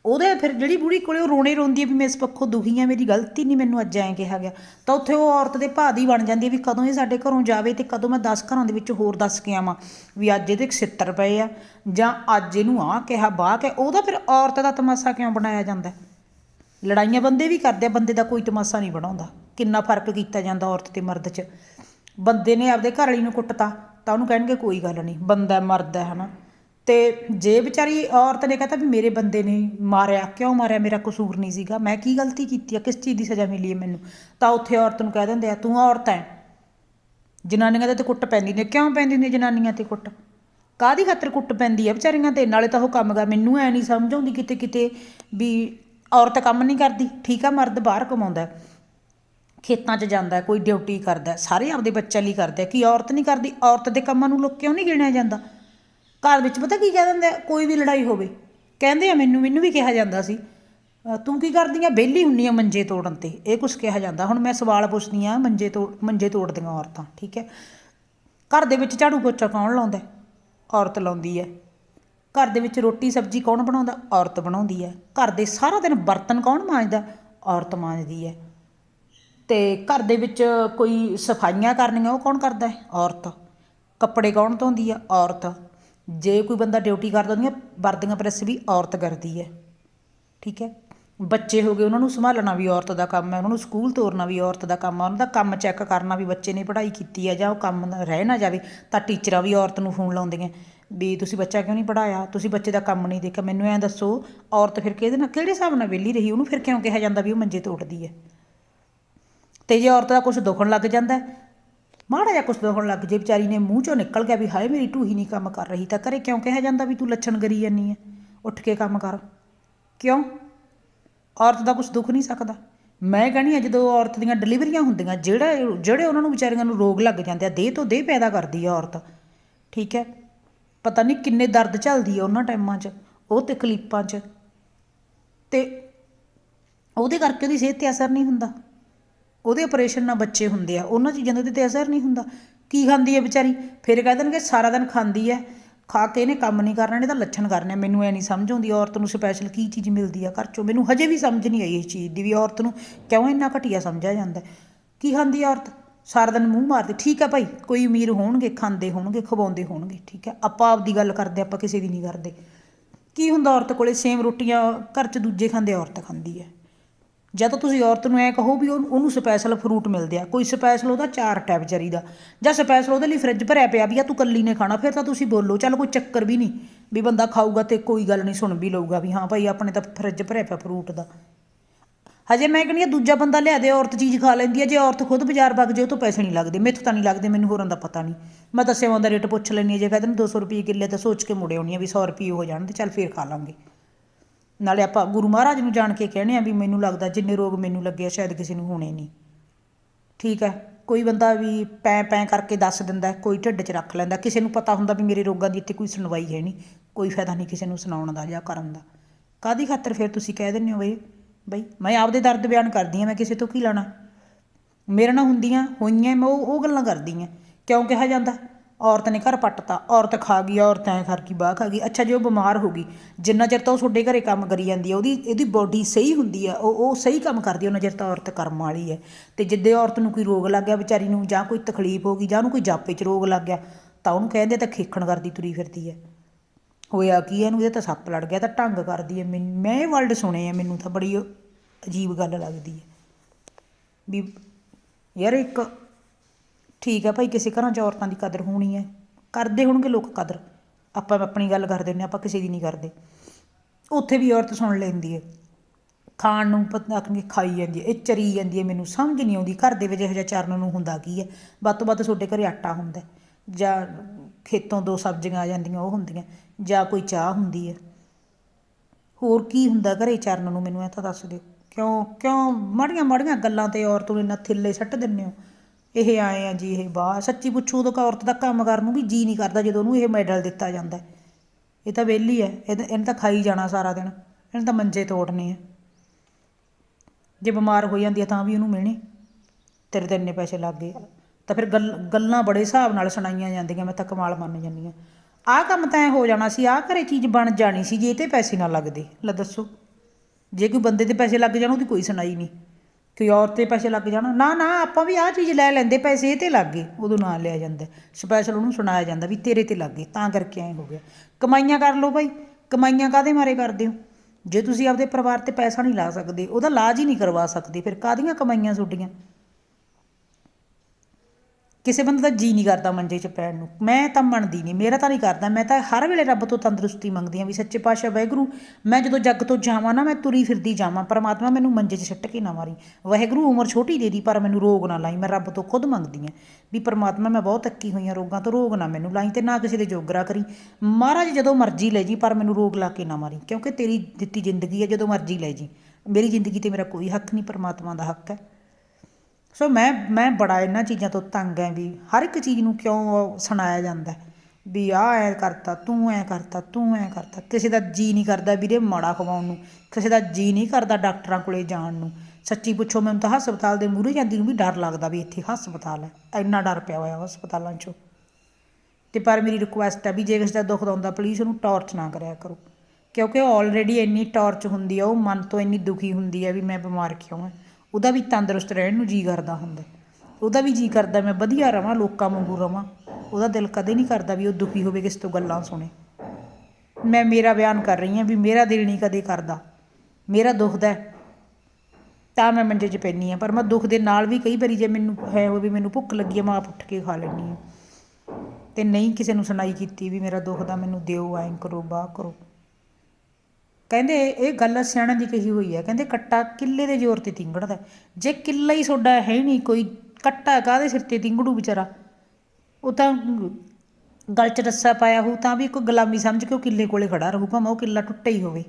ਉਹਦੇ ਫਿਰ ਜਿਹੜੀ ਬੁੜੀ ਕੋਲੇ ਉਹ ਰੋਣੇ ਰੋਂਦੀ ਹੈ ਵੀ ਮੈਂ ਇਸ ਪੱਖੋਂ ਦੁਖੀ ਹਾਂ, ਮੇਰੀ ਗਲਤੀ ਨਹੀਂ ਮੈਨੂੰ ਅੱਜ ਐਂ ਕਿਹਾ ਗਿਆ। ਤਾਂ ਉੱਥੇ ਉਹ ਔਰਤ ਦੇ ਭਾਅ ਦੀ ਬਣ ਜਾਂਦੀ ਹੈ ਵੀ ਕਦੋਂ ਇਹ ਸਾਡੇ ਘਰੋਂ ਜਾਵੇ ਤੇ ਕਦੋਂ ਮੈਂ 10 ਘਰਾਂ ਦੇ ਵਿੱਚ ਹੋਰ ਦੱਸ ਕੇ ਆਵਾਂ ਵੀ ਅੱਜ ਇਹਦੇ 76 ਪਏ ਆ ਜਾਂ ਅੱਜ ਇਹਨੂੰ ਆਹ ਕਿਹਾ, ਬਾਹ ਕੇ ਉਹਦਾ ਫਿਰ ਔਰਤ ਦਾ ਤਮਾਸ਼ਾ ਕਿਉਂ ਬਣਾਇਆ ਜਾਂਦਾ ਲੜਾਈਆਂ ਬੰਦੇ ਵੀ ਕਰਦੇ ਆ, ਬੰਦੇ ਦਾ ਕੋਈ ਤਮਾਸ਼ਾ ਨਹੀਂ ਬਣਾਉਂਦਾ। ਕਿੰਨਾ ਫ਼ਰਕ ਕੀਤਾ ਜਾਂਦਾ ਔਰਤ ਤੇ ਮਰਦ 'ਚ। ਬੰਦੇ ਨੇ ਆਪਦੇ ਘਰ ਵਾਲੀ ਨੂੰ ਕੁੱਟਤਾ ਤਾਂ ਉਹਨੂੰ ਕਹਿਣਗੇ ਕੋਈ ਗੱਲ ਨਹੀਂ, ਬੰਦਾ ਮਰਦ ਹੈ ਹਨਾ ਤੇ ਜੇ ਵਿਚਾਰੀ ਔਰਤ ਨੇ ਕਹਤਾ ਵੀ ਮੇਰੇ ਬੰਦੇ ਨੇ ਮਾਰਿਆ, ਕਿਉਂ ਮਾਰਿਆ? ਮੇਰਾ ਕਸੂਰ ਨਹੀਂ ਸੀਗਾ। ਮੈਂ ਕੀ ਗਲਤੀ ਕੀਤੀ ਆ? ਕਿਸ ਚੀਜ਼ ਦੀ ਸਜ਼ਾ ਮਿਲੀ ਹੈ ਮੈਨੂੰ? ਤਾਂ ਉੱਥੇ ਔਰਤ ਨੂੰ ਕਹਿ ਦਿੰਦੇ ਆ, ਤੂੰ ਔਰਤ ਹੈ ਜਨਾਨੀਆਂ ਤੇ ਕੁੱਟ ਪੈਂਦੀ ਨੇ। ਕਿਉਂ ਪੈਂਦੀ ਨੇ ਜਨਾਨੀਆਂ ਤੇ ਕੁੱਟ? ਕਾਦੀ ਖਾਤਰ ਕੁੱਟ ਪੈਂਦੀ ਹੈ ਵਿਚਾਰੀਆਂ ਤੇ? ਨਾਲੇ ਤਾਂ ਉਹ ਕੰਮ ਕਰ ਮੈਨੂੰ ਐ ਨਹੀਂ ਸਮਝ ਆਉਂਦੀ ਕਿਤੇ ਕਿਤੇ ਵੀ ਔਰਤ ਕੰਮ ਨਹੀਂ ਕਰਦੀ। ਠੀਕ ਆ, ਮਰਦ ਬਾਹਰ ਕਮਾਉਂਦਾ ਖੇਤਾਂ 'ਚ ਜਾਂਦਾ ਕੋਈ ਡਿਊਟੀ ਕਰਦਾ ਸਾਰੇ ਆਪਦੇ ਬੱਚਿਆਂ ਲਈ ਕਰਦਾ ਆ ਕੀ ਔਰਤ ਨਹੀਂ ਕਰਦੀ? ਔਰਤ ਦੇ ਕੰਮਾਂ ਨੂੰ ਲੋਕ ਕਿਉਂ ਨਹੀਂ ਗਿਣਿਆ ਜਾਂਦਾ? ਘਰ ਵਿੱਚ ਪਤਾ ਕੀ ਕਹਿ ਦਿੰਦੇ ਕੋਈ ਵੀ ਲੜਾਈ ਹੋਵੇ। ਕਹਿੰਦੇ ਆ ਮੈਨੂੰ ਮੈਨੂੰ ਵੀ ਕਿਹਾ ਜਾਂਦਾ ਸੀ ਤੂੰ ਕੀ ਕਰਦੀ ਆ ਵਿਹਲੀ ਹੁੰਨੀ ਆ ਮੰਜੇ ਤੋੜਨ ਤੇ। ਇਹ ਕੁਝ ਕਿਹਾ ਜਾਂਦਾ। ਹੁਣ ਮੈਂ ਸਵਾਲ ਪੁੱਛਦੀ ਆ ਮੰਜੇ ਤੋੜ ਮੰਜੇ ਤੋੜਦੀਆਂ ਔਰਤਾਂ, ਠੀਕ ਹੈ? ਘਰ ਦੇ ਵਿੱਚ ਝਾੜੂ ਪੋਚਾ ਕੌਣ ਲਾਉਂਦਾ ਔਰਤ ਲਾਉਂਦੀ ਹੈ। ਘਰ ਦੇ ਵਿੱਚ ਰੋਟੀ, ਸਬਜ਼ੀ ਕੌਣ ਬਣਾਉਂਦਾ? ਔਰਤ ਬਣਾਉਂਦੀ ਹੈ। ਘਰ ਦੇ ਸਾਰਾ ਦਿਨ ਬਰਤਨ ਕੌਣ ਮਾਂਜਦਾ? ਔਰਤ ਮਾਂਜਦੀ ਹੈ। ਤੇ ਘਰ ਦੇ ਵਿੱਚ ਕੋਈ ਸਫਾਈਆਂ ਕਰਨੀਆਂ ਉਹ ਕੌਣ ਕਰਦਾ ਹੈ? ਔਰਤ। ਕੱਪੜੇ ਕੌਣ ਧੋਂਦੀ ਹੈ? ਔਰਤ। ਜੇ ਕੋਈ ਬੰਦਾ ਡਿਊਟੀ ਕਰਦਾ, ਉਹਦੀਆਂ ਵਰਦੀਆਂ ਪ੍ਰੈਸ ਵੀ ਔਰਤ ਕਰਦੀ ਹੈ। ਠੀਕ ਹੈ? ਬੱਚੇ ਹੋ ਗਏ, ਉਹਨਾਂ ਨੂੰ ਸੰਭਾਲਣਾ ਵੀ ਔਰਤ ਦਾ ਕੰਮ ਹੈ, ਉਹਨਾਂ ਨੂੰ ਸਕੂਲ ਤੋਰਨਾ ਵੀ ਔਰਤ ਦਾ ਕੰਮ ਹੈ, ਉਹਨਾਂ ਦਾ ਕੰਮ ਚੈੱਕ ਕਰਨਾ ਵੀ ਬੱਚੇ ਨੇ ਪੜ੍ਹਾਈ ਕੀਤੀ ਹੈ ਜਾਂ ਉਹ ਕੰਮ ਰਹਿ ਨਾ ਜਾਵੇ, ਤਾਂ ਟੀਚਰਾਂ ਵੀ ਔਰਤ ਨੂੰ ਫੋਨ ਲਾਉਂਦੀਆਂ। ਵੀ ਤੁਸੀਂ ਬੱਚਾ ਕਿਉਂ ਨਹੀਂ ਪੜਾਇਆ ਤੁਸੀਂ ਬੱਚੇ ਦਾ ਕੰਮ ਨਹੀਂ ਦੇਖਿਆ। ਮੈਨੂੰ ਐਂ ਦੱਸੋ, ਔਰਤ ਫਿਰ ਕਿਹਦੇ ਨਾਲ, ਕਿਹੜੇ ਹਿਸਾਬ ਨਾਲ ਵਿਹਲੀ ਰਹੀ? ਉਹਨੂੰ ਫਿਰ ਕਿਉਂ ਕਿਹਾ ਜਾਂਦਾ ਵੀ ਉਹ ਮੰਜੇ ਤੋੜਦੀ ਹੈ? ਤੇ ਜੇ ਔਰਤ ਦਾ ਕੁਝ ਦੁਖਣ ਲੱਗ ਜਾਂਦਾ ਮਾੜਾ ਜਿਹਾ ਕੁਛ ਦੁਖਣ ਲੱਗ ਜੇ, ਵਿਚਾਰੀ ਨੇ ਮੂੰਹ ਚੋਂ ਨਿਕਲ ਗਿਆ ਵੀ ਹਾਏ, ਮੇਰੀ ਢੂਹੀ ਨਹੀਂ ਕੰਮ ਕਰ ਰਹੀ ਤਾਂ ਘਰੇ ਕਿਉਂ ਕਿਹਾ ਜਾਂਦਾ ਵੀ ਤੂੰ ਲੱਛਣ ਕਰੀ ਜਾਨੀ ਹੈ ਉੱਠ ਕੇ ਕੰਮ ਕਰ। ਕਿਉਂ? ਔਰਤ ਦਾ ਕੁਝ ਦੁੱਖ ਨਹੀਂ ਸਕਦਾ। ਮੈਂ ਕਹਿੰਦੀ ਆ, ਜਦੋਂ ਔਰਤ ਦੀਆਂ ਡਿਲੀਵਰੀਆਂ ਹੁੰਦੀਆਂ, ਜਿਹੜਾ ਜਿਹੜੇ ਉਹਨਾਂ ਨੂੰ ਵਿਚਾਰੀਆਂ ਨੂੰ ਰੋਗ ਲੱਗ ਜਾਂਦੇ ਆ, ਦੇਹ ਤੋਂ ਦੇਹ ਪੈਦਾ ਕਰਦੀ ਆ ਔਰਤ। ਠੀਕ ਹੈ? ਪਤਾ ਨਹੀਂ ਕਿੰਨੇ ਦਰਦ ਝੱਲਦੀ ਆ ਉਹਨਾਂ ਟਾਈਮਾਂ 'ਚ, ਉਹ ਤਕਲੀਫਾਂ 'ਚ। ਤੇ ਉਹਦੇ ਕਰਕੇ ਉਹਦੀ ਸਿਹਤ ਤੇ ਅਸਰ ਨਹੀਂ ਹੁੰਦਾ। ਉਹਦੇ ਆਪਰੇਸ਼ਨ ਨਾਲ ਬੱਚੇ ਹੁੰਦੇ ਆ, ਉਹਨਾਂ ਚੀਜ਼ਾਂ ਦੇ ਤੇ ਅਸਰ ਨਹੀਂ ਹੁੰਦਾ। ਕੀ ਖਾਂਦੀ ਹੈ ਵਿਚਾਰੀ? ਫਿਰ ਕਹਿ ਦੇਣਗੇ ਸਾਰਾ ਦਿਨ ਖਾਂਦੀ ਹੈ ਖਾ ਕੇ ਇਹਨੇ ਕੰਮ ਨਹੀਂ ਕਰਨਾ ਇਹਨੇ ਤਾਂ ਲੱਛਣ ਕਰਨੇ। ਮੈਨੂੰ ਐ ਨਹੀਂ ਸਮਝ ਆਉਂਦੀ, ਔਰਤ ਨੂੰ ਸਪੈਸ਼ਲ ਕੀ ਚੀਜ਼ ਮਿਲਦੀ ਆ ਘਰ ਚੋਂ? ਮੈਨੂੰ ਹਜੇ ਵੀ ਸਮਝ ਨਹੀਂ ਆਈ ਇਸ ਚੀਜ਼ ਦੀ ਵੀ ਔਰਤ ਨੂੰ ਕਿਉਂ ਇੰਨਾ ਘਟੀਆ ਸਮਝਿਆ ਜਾਂਦਾ ਕੀ ਖਾਂਦੀ ਔਰਤ? ਸਾਰਾ ਦਿਨ ਮੂੰਹ ਮਾਰਦੀ। ਠੀਕ ਆ ਭਾਈ, ਕੋਈ ਅਮੀਰ ਹੋਣਗੇ, ਖਾਂਦੇ ਹੋਣਗੇ, ਖਵਾਉਂਦੇ ਹੋਣਗੇ, ਠੀਕ ਹੈ ਆਪਾਂ ਆਪਦੀ ਗੱਲ ਕਰਦੇ ਆਪਾਂ ਕਿਸੇ ਦੀ ਨਹੀਂ ਕਰਦੇ। ਕੀ ਹੁੰਦਾ ਔਰਤ ਕੋਲੇ? ਸੇਮ ਰੋਟੀਆਂ ਘਰ 'ਚ ਦੂਜੇ ਖਾਂਦੇ, ਔਰਤ ਖਾਂਦੀ ਹੈ ਜਾਂ ਤਾਂ ਤੁਸੀਂ ਔਰਤ ਨੂੰ ਐ ਕਹੋ ਵੀ ਉਹਨੂੰ ਸਪੈਸ਼ਲ ਫਰੂਟ ਮਿਲਦੇ ਆ। ਕੋਈ ਸਪੈਸ਼ਲ ਉਹਦਾ ਚਾਰ ਹੈ ਵਿਚਾਰੀ ਦਾ। ਜਾਂ ਸਪੈਸ਼ਲ ਉਹਦੇ ਲਈ ਫ੍ਰਿਜ ਭਰਿਆ ਪਿਆ ਵੀ ਆ, ਤੂੰ ਕੱਲੀ ਨੇ ਖਾਣਾ, ਫਿਰ ਤਾਂ ਤੁਸੀਂ ਬੋਲੋ, ਚੱਲ ਕੋਈ ਚੱਕਰ ਵੀ ਨਹੀਂ ਵੀ ਬੰਦਾ ਖਾਊਗਾ ਤੇ ਕੋਈ ਗੱਲ ਨਹੀਂ, ਸੁਣ ਵੀ ਲਊਗਾ ਵੀ ਹਾਂ ਭਾਈ ਆਪਣੇ ਤਾਂ ਫ੍ਰਿਜ ਭਰਿਆ ਪਿਆ ਫਰੂਟ ਦਾ। ਹਜੇ ਮੈਂ ਕਹਿੰਦੀ ਆ, ਦੂਜਾ ਬੰਦਾ ਲਿਆ ਦੇ, ਔਰਤ ਚੀਜ਼ ਖਾ ਲੈਂਦੀ ਹੈ ਜੇ ਔਰਤ ਖੁਦ ਬਾਜ਼ਾਰ ਵਗ ਜੇ ਉਹ ਤੋਂ ਪੈਸੇ ਨਹੀਂ ਲੱਗਦੇ। ਮੈਥੋਂ ਤਾਂ ਨਹੀਂ ਲੱਗਦੇ, ਮੈਨੂੰ ਹੋਰਾਂ ਦਾ ਪਤਾ ਨਹੀਂ। ਮੈਂ ਤਾਂ ਸੇਵਾਂ ਦਾ ਰੇਟ ਪੁੱਛ ਲੈਂਦੀ ਹਾਂ ਜੇ ਕਹਿੰਦੇ ਨੇ 200 ਰੁਪਏ ਕਿੱਲੇ, ਤਾਂ ਸੋਚ ਕੇ ਮੁੜੇ ਆਉਣੀ ਆ ਵੀ 100 ਰੁਪਏ ਹੋ ਜਾਣ ਤੇ ਚੱਲ ਫੇਰ ਖਾ ਲਾਂਗੇ। ਨਾਲੇ ਆਪਾਂ ਗੁਰੂ ਮਹਾਰਾਜ ਨੂੰ ਜਾਣ ਕੇ ਕਹਿੰਦੇ ਆ ਵੀ ਮੈਨੂੰ ਲੱਗਦਾ ਜਿੰਨੇ ਰੋਗ ਮੈਨੂੰ ਲੱਗੇ ਆ, ਸ਼ਾਇਦ ਕਿਸੇ ਨੂੰ ਹੋਣੇ ਨਹੀਂ। ਠੀਕ ਹੈ? ਕੋਈ ਬੰਦਾ ਵੀ ਪੈ ਪੈ ਕਰਕੇ ਦੱਸ ਦਿੰਦਾ ਕੋਈ ਢਿੱਡ 'ਚ ਰੱਖ ਲੈਂਦਾ, ਕਿਸੇ ਨੂੰ ਪਤਾ ਹੁੰਦਾ ਵੀ ਮੇਰੇ ਰੋਗਾਂ ਦੀ ਇੱਥੇ ਕੋਈ ਸੁਣਵਾਈ ਹੈ ਨਹੀਂ, ਕੋਈ ਫਾਇਦਾ ਨਹੀਂ ਕਿਸੇ ਨੂੰ ਸੁਣਾਉਣ ਦਾ ਜਾਂ ਕਰਨ ਦਾ। ਕਾਦੀ ਖਾਤਰ ਫਿਰ ਤੁਸੀਂ ਕਹਿ ਦਿੰਦੇ ਹੋ ਬਈ? ਬਈ, ਮੈਂ ਆਪਦੇ ਦਰਦ ਬਿਆਨ ਕਰਦੀ ਹਾਂ, ਮੈਂ ਕਿਸੇ ਤੋਂ ਕੀ ਲੈਣਾ? ਮੇਰੇ ਨਾਲ ਹੁੰਦੀਆਂ, ਹੋਈਆਂ, ਮੈਂ ਉਹ ਉਹ ਗੱਲਾਂ ਕਰਦੀ ਹਾਂ। ਕਿਉਂ ਕਿਹਾ ਜਾਂਦਾ? ਔਰਤ ਨੇ ਘਰ ਪੱਟਤਾ, ਔਰਤ ਖਾ ਗਈ, ਔਰਤ ਐ ਕਰ ਗਈ, ਬਾਹ ਖਾ ਗਈ। ਅੱਛਾ, ਜੇ ਉਹ ਬਿਮਾਰ ਹੋ ਗਈ, ਜਿੰਨਾ ਚਿਰ ਤਾਂ ਉਹ ਤੁਹਾਡੇ ਘਰੇ ਕੰਮ ਕਰੀ ਜਾਂਦੀ ਹੈ ਉਹਦੀ ਇਹਦੀ ਬੋਡੀ ਸਹੀ ਹੁੰਦੀ ਆ, ਉਹ ਉਹ ਸਹੀ ਕੰਮ ਕਰਦੀ ਉਹਨਾਂ ਚਿਰ ਤਾਂ ਔਰਤ ਕਰਮ ਵਾਲੀ ਹੈ ਤੇ ਜਿੱਦੇ ਔਰਤ ਨੂੰ ਕੋਈ ਰੋਗ ਲੱਗ ਗਿਆ ਵਿਚਾਰੀ ਨੂੰ, ਜਾਂ ਕੋਈ ਤਕਲੀਫ ਹੋ ਗਈ, ਜਾਂ ਉਹਨੂੰ ਕੋਈ ਜਾਪੇ 'ਚ ਰੋਗ ਲੱਗ ਗਿਆ, ਤਾਂ ਉਹਨੂੰ ਕਹਿੰਦੇ ਤਾਂ ਖੇਖਣ ਕਰਦੀ ਤੁਰੀ ਫਿਰਦੀ ਹੈ ਹੋਇਆ ਕੀ ਇਹਨੂੰ ਇਹਦਾ ਤਾਂ ਸੱਪ ਲੜ ਗਿਆ, ਤਾਂ ਢੰਗ ਕਰਦੀ ਹੈ ਮੈਨ- ਮੈਂ ਇਹ ਵਰਡ ਸੁਣੇ ਆ, ਮੈਨੂੰ ਤਾਂ ਬੜੀ ਅਜੀਬ ਗੱਲ ਲੱਗਦੀ ਹੈ ਵੀ ਯਾਰ ਇੱਕ ਠੀਕ ਹੈ ਭਾਈ ਕਿਸੇ ਘਰਾਂ 'ਚ ਔਰਤਾਂ ਦੀ ਕਦਰ ਹੋਣੀ ਹੈ ਕਰਦੇ ਹੋਣਗੇ ਲੋਕ ਕਦਰ। ਆਪਾਂ ਆਪਣੀ ਗੱਲ ਕਰਦੇ ਹੁੰਦੇ ਹਾਂ, ਆਪਾਂ ਕਿਸੇ ਦੀ ਨਹੀਂ ਕਰਦੇ। ਉੱਥੇ ਵੀ ਔਰਤ ਸੁਣ ਲੈਂਦੀ ਹੈ ਖਾਣ ਨੂੰ ਪਤਾ ਕਿ ਖਾਈ ਜਾਂਦੀ ਹੈ ਇਹ ਚਰੀ ਜਾਂਦੀ ਹੈ ਮੈਨੂੰ ਸਮਝ ਨਹੀਂ ਆਉਂਦੀ ਘਰ ਦੇ ਵਿੱਚ ਇਹੋ ਜਿਹਾ ਚਰਨ ਨੂੰ ਹੁੰਦਾ ਕੀ ਹੈ ਵੱਧ ਤੋਂ ਵੱਧ ਤੁਹਾਡੇ ਘਰੇ ਆਟਾ ਹੁੰਦਾ ਜਾਂ ਖੇਤੋਂ ਦੋ ਸਬਜ਼ੀਆਂ ਆ ਜਾਂਦੀਆਂ ਉਹ ਹੁੰਦੀਆਂ ਜਾਂ ਕੋਈ ਚਾਹ ਹੁੰਦੀ ਹੈ ਹੋਰ ਕੀ ਹੁੰਦਾ ਘਰੇ ਚਰਨ ਨੂੰ ਮੈਨੂੰ ਇਹ ਤਾਂ ਦੱਸ ਦਿਓ। ਕਿਉਂ ਕਿਉਂ ਮਾੜੀਆਂ ਮਾੜੀਆਂ ਗੱਲਾਂ ਤੇ ਔਰਤ ਨੂੰ ਇੰਨਾ ਥਿੱਲੇ ਸੱਟ ਦਿੰਦੇ ਹੋ? ਇਹ ਆਏ ਆ ਜੀ, ਇਹ ਵਾਹ। ਸੱਚੀ ਪੁੱਛੋ ਉਦੋਂ ਕਾ ਔਰਤ ਦਾ ਕੰਮ ਕਰਨ ਨੂੰ ਵੀ ਜੀ ਨਹੀਂ ਕਰਦਾ ਜਦੋਂ ਉਹਨੂੰ ਇਹ ਮੈਡਲ ਦਿੱਤਾ ਜਾਂਦਾ ਇਹ ਤਾਂ ਵਿਹਲੀ ਹੈ। ਇਹਨੇ ਇਹਨੇ ਤਾਂ ਖਾਈ ਜਾਣਾ ਸਾਰਾ ਦਿਨ। ਇਹਨੇ ਤਾਂ ਮੰਜੇ ਤੋੜਨੇ ਆ। ਜੇ ਬਿਮਾਰ ਹੋ ਜਾਂਦੀ ਹੈ ਤਾਂ ਵੀ ਉਹਨੂੰ ਮਿਹਣੇ ਤੇਰੇ ਤੇ ਇੰਨੇ ਪੈਸੇ ਲੱਗ ਗਏ। ਤਾਂ ਫਿਰ ਗੱਲ ਗੱਲਾਂ ਬੜੇ ਹਿਸਾਬ ਨਾਲ ਸੁਣਾਈਆਂ ਜਾਂਦੀਆਂ। ਮੈਂ ਤਾਂ ਕਮਾਲ ਮੰਨ ਜਾਂਦੀ ਹਾਂ। ਆਹ ਕੰਮ ਤਾਂ ਐ ਹੋ ਜਾਣਾ ਸੀ। ਆਹ ਘਰੇ ਚੀਜ਼ ਬਣ ਜਾਣੀ ਸੀ ਜੇ ਇਹ ਤੇ ਪੈਸੇ ਨਾ ਲੱਗਦੇ। ਲੈ ਦੱਸੋ। ਜੇ ਕੋਈ ਬੰਦੇ ਤੇ ਪੈਸੇ ਲੱਗ ਜਾਣ, ਉਹਦੀ ਕੋਈ ਸੁਣਾਈ ਨਹੀਂ। ਕੋਈ ਔਰਤ ਤੇ ਪੈਸੇ ਲੱਗ ਜਾਣ। ਨਾ ਨਾ, ਆਪਾਂ ਵੀ ਆਹ ਚੀਜ਼ ਲੈ ਲੈਂਦੇ, ਪੈਸੇ ਇਹ ਤੇ ਲੱਗ ਗਏ, ਉਦੋਂ ਨਾ ਲਿਆ ਜਾਂਦਾ। ਸਪੈਸ਼ਲ ਉਹਨੂੰ ਸੁਣਾਇਆ ਜਾਂਦਾ ਵੀ ਤੇਰੇ ਤੇ ਲੱਗ ਗਏ, ਤਾਂ ਕਰਕੇ ਐ ਹੋ ਗਿਆ। ਕਮਾਈਆਂ ਕਰ ਲਓ ਭਾਈ ਕਮਾਈਆਂ ਕਾਦੇ ਮਾਰੇ ਕਰਦੇ ਹੋ? ਜੇ ਤੁਸੀਂ ਆਪਦੇ ਪਰਿਵਾਰ ਤੇ ਪੈਸਾ ਨਹੀਂ ਲਾ ਸਕਦੇ, ਉਹਦਾ ਇਲਾਜ ਹੀ ਨਹੀਂ ਕਰਵਾ ਸਕਦੇ, ਫਿਰ ਕਾਹਦੀਆਂ ਕਮਾਈਆਂ ਤੁਹਾਡੀਆਂ? ਕਿਸੇ ਬੰਦੇ ਦਾ ਜੀ ਨਹੀਂ ਕਰਦਾ ਮੰਜੇ 'ਚ ਪੈਣ ਨੂੰ। ਮੈਂ ਤਾਂ ਮੰਨਦੀ ਨਹੀਂ, ਮੇਰਾ ਤਾਂ ਨਹੀਂ ਕਰਦਾ। ਮੈਂ ਤਾਂ ਹਰ ਵੇਲੇ ਰੱਬ ਤੋਂ ਤੰਦਰੁਸਤੀ ਮੰਗਦੀ ਹਾਂ ਵੀ ਸੱਚੇ ਪਾਤਸ਼ਾਹ ਵਾਹਿਗੁਰੂ, ਮੈਂ ਜਦੋਂ ਜੱਗ ਤੋਂ ਜਾਵਾਂ ਨਾ, ਮੈਂ ਤੁਰੀ ਫਿਰਦੀ ਜਾਵਾਂ। ਪਰਮਾਤਮਾ ਮੈਨੂੰ ਮੰਜੇ 'ਚ ਛੱਟ ਕੇ ਨਾ ਮਾਰੀ। ਵਾਹਿਗੁਰੂ, ਉਮਰ ਛੋਟੀ ਦੇ ਦੀ, ਪਰ ਮੈਨੂੰ ਰੋਗ ਨਾ ਲਾਈ। ਮੈਂ ਰੱਬ ਤੋਂ ਖੁਦ ਮੰਗਦੀ ਹਾਂ ਵੀ ਪਰਮਾਤਮਾ, ਮੈਂ ਬਹੁਤ ਅੱਕੀ ਹੋਈ ਹਾਂ ਰੋਗਾਂ ਤੋਂ, ਰੋਗ ਨਾ ਮੈਨੂੰ ਲਾਈ ਤੇ ਨਾ ਕਿਸੇ ਦੇ ਜੋਗਰਾ ਕਰੀ। ਮਹਾਰਾਜ ਜਦੋਂ ਮਰਜ਼ੀ ਲੈ ਜੀ, ਪਰ ਮੈਨੂੰ ਰੋਗ ਲਾ ਕੇ ਨਾ ਮਾਰੀ। ਕਿਉਂਕਿ ਤੇਰੀ ਦਿੱਤੀ ਜ਼ਿੰਦਗੀ ਹੈ ਜਦੋਂ ਮਰਜ਼ੀ ਲੈ ਜੀ। ਮੇਰੀ ਜ਼ਿੰਦਗੀ ਤੇ ਮੇਰਾ ਕੋਈ ਹੱਕ ਨਹੀਂ, ਪਰਮਾਤਮਾ ਦਾ ਹੱਕ ਹੈ। ਸੋ ਮੈਂ ਮੈਂ ਬੜਾ ਇਹਨਾਂ ਚੀਜ਼ਾਂ ਤੋਂ ਤੰਗ ਐ ਵੀ ਹਰ ਇੱਕ ਚੀਜ਼ ਨੂੰ ਕਿਉਂ ਸੁਣਾਇਆ ਜਾਂਦਾ ਵੀ ਆਹ ਐਂ ਕਰਤਾ, ਤੂੰ ਐਂ ਕਰਤਾ, ਤੂੰ ਐਂ ਕਰਤਾ। ਕਿਸੇ ਦਾ ਜੀ ਨਹੀਂ ਕਰਦਾ ਵੀਰੇ ਮਾੜਾ ਖਵਾਉਣ ਨੂੰ। ਕਿਸੇ ਦਾ ਜੀ ਨਹੀਂ ਕਰਦਾ ਡਾਕਟਰਾਂ ਕੋਲੇ ਜਾਣ ਨੂੰ। ਸੱਚੀ ਪੁੱਛੋ, ਮੈਨੂੰ ਤਾਂ ਹਸਪਤਾਲ ਦੇ ਮੂਹਰੇ ਜਾਂਦੀ ਨੂੰ ਵੀ ਡਰ ਲੱਗਦਾ ਵੀ ਇੱਥੇ ਹਸਪਤਾਲ ਹੈ ਇੰਨਾ ਡਰ ਪਿਆ ਹੋਇਆ ਹਸਪਤਾਲਾਂ 'ਚੋਂ। ਤੇ ਪਰ ਮੇਰੀ ਰਿਕੁਐਸਟ ਹੈ ਵੀ ਜੇ ਕਿਸੇ ਦਾ ਦੁੱਖ ਦਾ ਹੁੰਦਾ ਪਲੀਜ਼ ਉਹਨੂੰ ਟਾਰਚ ਨਾ ਕਰਿਆ ਕਰੋ। ਕਿਉਂਕਿ ਉਹ ਆਲਰੇਡੀ ਇੰਨੀ ਟਾਰਚ ਹੁੰਦੀ ਆ, ਉਹ ਮਨ ਤੋਂ ਇੰਨੀ ਦੁਖੀ ਹੁੰਦੀ ਹੈ ਵੀ ਮੈਂ ਬਿਮਾਰ ਕਿਉਂ ਹਾਂ ਉਹਦਾ ਵੀ ਤੰਦਰੁਸਤ ਰਹਿਣ ਨੂੰ ਜੀ ਕਰਦਾ ਹੁੰਦਾ। ਉਹਦਾ ਵੀ ਜੀ ਕਰਦਾ ਮੈਂ ਵਧੀਆ ਰਵਾਂ ਲੋਕਾਂ ਵਾਂਗੂ ਰਵਾਂ। ਉਹਦਾ ਦਿਲ ਕਦੇ ਨਹੀਂ ਕਰਦਾ ਵੀ ਉਹ ਦੁਖੀ ਹੋਵੇ ਕਿਸੇ ਤੋਂ ਗੱਲਾਂ ਸੁਣੇ। ਮੈਂ ਮੇਰਾ ਬਿਆਨ ਕਰ ਰਹੀ ਹਾਂ ਵੀ ਮੇਰਾ ਦਿਲ ਨਹੀਂ ਕਦੇ ਕਰਦਾ। ਮੇਰਾ ਦੁਖਦਾ ਹੈ, ਤਾਂ ਮੈਂ ਮੰਜੇ 'ਚ ਪੈਂਦੀ ਹਾਂ। ਪਰ ਮੈਂ ਦੁੱਖ ਦੇ ਨਾਲ ਵੀ ਕਈ ਵਾਰੀ ਜੇ ਮੈਨੂੰ ਹੈ ਹੋਵੇ ਮੈਨੂੰ ਭੁੱਖ ਲੱਗੀ ਹੈ ਮੈਂ ਆਪ ਉੱਠ ਕੇ ਖਾ ਲੈਂਦੀ ਹਾਂ। ਤੇ ਨਹੀਂ ਕਿਸੇ ਨੂੰ ਸੁਣਾਈ ਕੀਤੀ ਵੀ ਮੇਰਾ ਦੁੱਖ ਦਾ ਮੈਨੂੰ ਦਿਓ ਐਂ ਕਰੋ ਬਾਹ ਕਰੋ। ਕਹਿੰਦੇ ਇਹ ਗੱਲ ਸਿਆਣਿਆਂ ਦੀ ਕਹੀ ਹੋਈ ਹੈ ਕਹਿੰਦੇ ਕੱਟਾ ਕਿੱਲੇ ਦੇ ਜ਼ੋਰ ਤੇ ਤਿੰਗੜਦਾ। ਹੈ। ਜੇ ਕਿੱਲਾ ਹੀ ਤੁਹਾਡਾ ਹੈ ਨਹੀਂ, ਕੋਈ ਕੱਟਾ ਕਾਹਦੇ ਸਿਰ ਤੇ ਤਿੰਗੜੂ ਵਿਚਾਰਾ? ਉਹ ਤਾਂ ਗਲ 'ਚ ਰੱਸਾ ਪਾਇਆ ਹੋਊ, ਤਾਂ ਵੀ ਕੋਈ ਗੁਲਾਮੀ ਸਮਝ ਕੇ ਉਹ ਕਿੱਲੇ ਕੋਲੇ ਖੜਾ ਰਹੂ, ਭਾਵੇਂ ਉਹ ਕਿੱਲਾ ਟੁੱਟਾ ਹੀ ਹੋਵੇ।